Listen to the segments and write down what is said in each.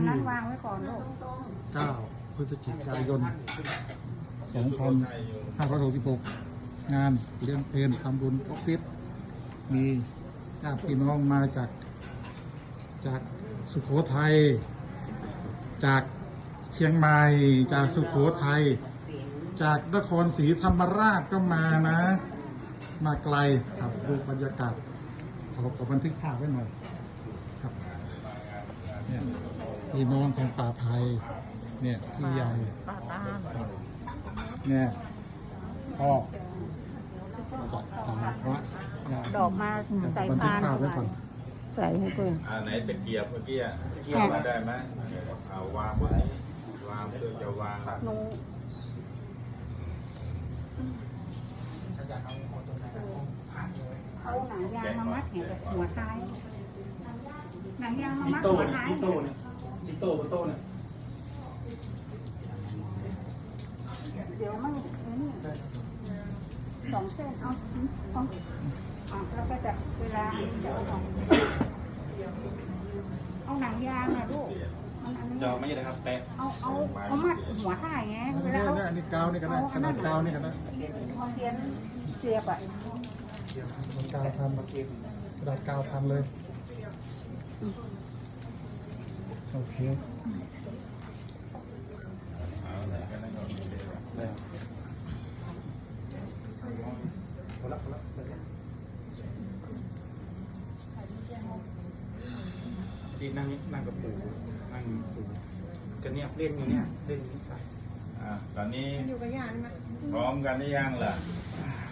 อันที่นั้นวางไว้ก่อนลูก9พฤศจิกายน2566งานเลี้ยงเพลนทำบุญออฟฟิศมีญาติพี่น้องมาจากจากสุโขทัย จากเชียงใหม่ จากสุโขทัย จากนครศรีธรรมราชก็มานะ มาไกลครับดูบรรยากาศขอขอบันทึกภาพไว้หน่อยครับ เนี่ยพี่น้องของป่าไทยเนี่ยพี่ใหญ่ป้าตามเนี่ยพ่อกับตาพระยายดอกมาใส่บันทึกพานภาพไว้ก่อนใส่ให้เพื่อนอ่าไหนตะเกียบเมื่อกี้อะตะเกียบมาได้ไหมเอาวางบนนี้วางเพื่อจะวางหนูเอาหนังยางมามัดเห็นกับหัวท้าย หนังยางมามัดหัวท้ายที่โต้เนี่ยที่โต้บนโต๊ะเนี่ยเดี๋ยวมันนี่สองเส้นเอาเอาอะแล้วก็จะเวลาจะเอาของเอาหนังยางนะลูกมันอันนี้จะไม่ใช่นะครับแปะเอาเอาเอามัดหัวท้ายไงเวเนี่ยลาเอาเนี่ยอันนี้กาวนี่ก็ได้ขนาดกาวนี่ก็ได้มาเรียนเสียบอะกาวพันกระดาษกาวพันเลย โอเคเอาไหนก็นั่นก็มีเละพอละพอละที่นั่งนี่นั่งกับปู่นั่งปู่ก็เนี่ยเล่นอยู่เนี่ยเล่นอยู่ใช่อ่าตอนนี้อยู่กับย่านี่ไหมพร้อมกันหรือยังล่ะ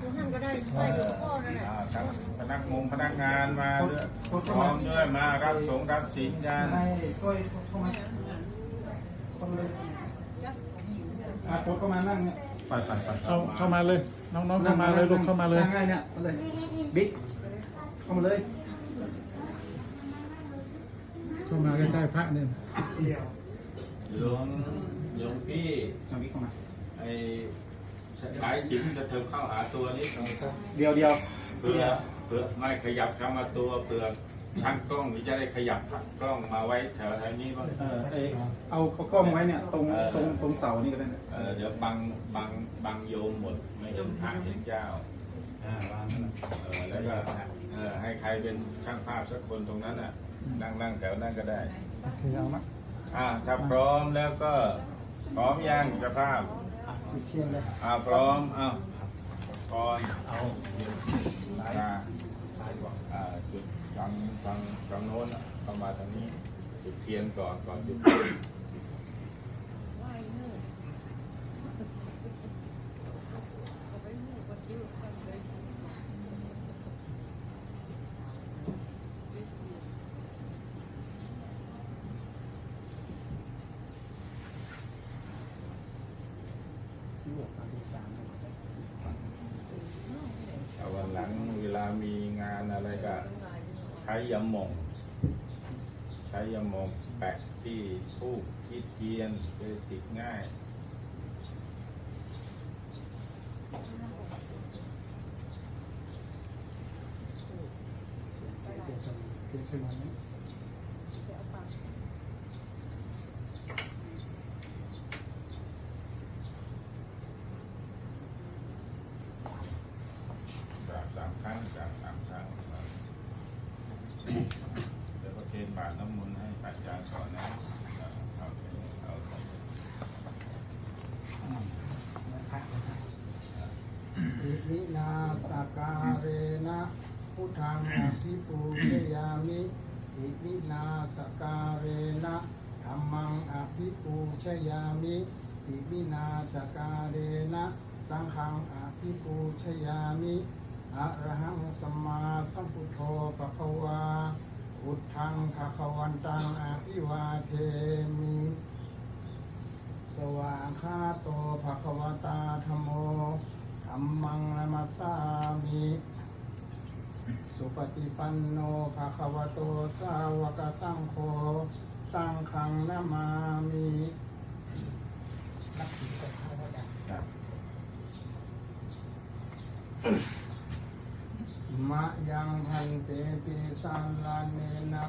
ทุกท่านก็ได้ใส่ดูพ่อนั่นแหละอ่าทั้งพนักงงพนักงานมาด้วยพร้อมด้วยมารับสงฆ์รับศีลกันให้ก้อยเข้ามาเข้ามาเลยอะโค้ชเข้ามานั่งเนี่ยไปไปไปเอาเข้ามาเลย น้องๆเข้ามาเลยลูกเข้ามาเลย นั่งง่ายเนี่ยมาเลยบิ๊กเข้ามาเลยเข้ามาใกล้ๆพระเนี่ยหลวงหลวงพี่เอาบิ๊กเข้ามา ไอ้ สายสิญจนจะเถิบเข้าหาตัวนี้ตรงนี้เดียวเดียวเพื่อเพื่อไม่ขยับเข้ามาตัวเพื่อช่างกล้องที่จะได้ขยับกล้องมาไว้แถวแถวนี้บ้างเออไอเอาเขากล้องไว้เนี่ยตรงตรงตรงเสานี่ก็ได้นะเออเดี๋ยวบังบังบังโยมหมดไม่เห็นพระเห็นเจ้าอ่าวางนั่นน่ะเออแล้วก็เออให้ใครเป็นช่างภาพสักคนตรงนั้นน่ะ นั่งนั่งแถวนั้นก็ได้โอเคเอาละอ่าถ้าพร้อมแล้วก็พร้อมยังเจะภาพ จุดเทียนเลยอ่าพร้อมเอาก่อนเอาตาอ่าจุดฟังฟังฟังโน้นอะเข้ามาทางนี้จุดเทียนก่อนก่อนจุด เอาวันหลังเวลามีงานอะไรก็ใช้ยาหม่องใช้ยาหม่องแปะที่ทูบที่เทียนจะติดง่ายเทียนสมัยนี้สามสามค รั้งสามสามครั้งเดี๋ยวก็เทบาทน้ำมนต์ให้อาจารย์สอนนะเอาเอาเอาอิมินาสการเรนะพุทธังอภิปูชยามิอิมินาสการเรนะธรรมังอภิปูชยามิอิมินาสการเรนะสังฆังอภิปูชยามิ อะระหังสัมมาสัมพุทโธปะคะวาพุทธังภะคะวันตังอภิวาเทมิ สวากขาโตภะคะวตาธรรมโมธัมมังนามัสสามิสุปฏิปันโนภะคะวโตสาวกสังโฆสังฆังนามามิรับ มะยังพันเตปิสันลาเนนะ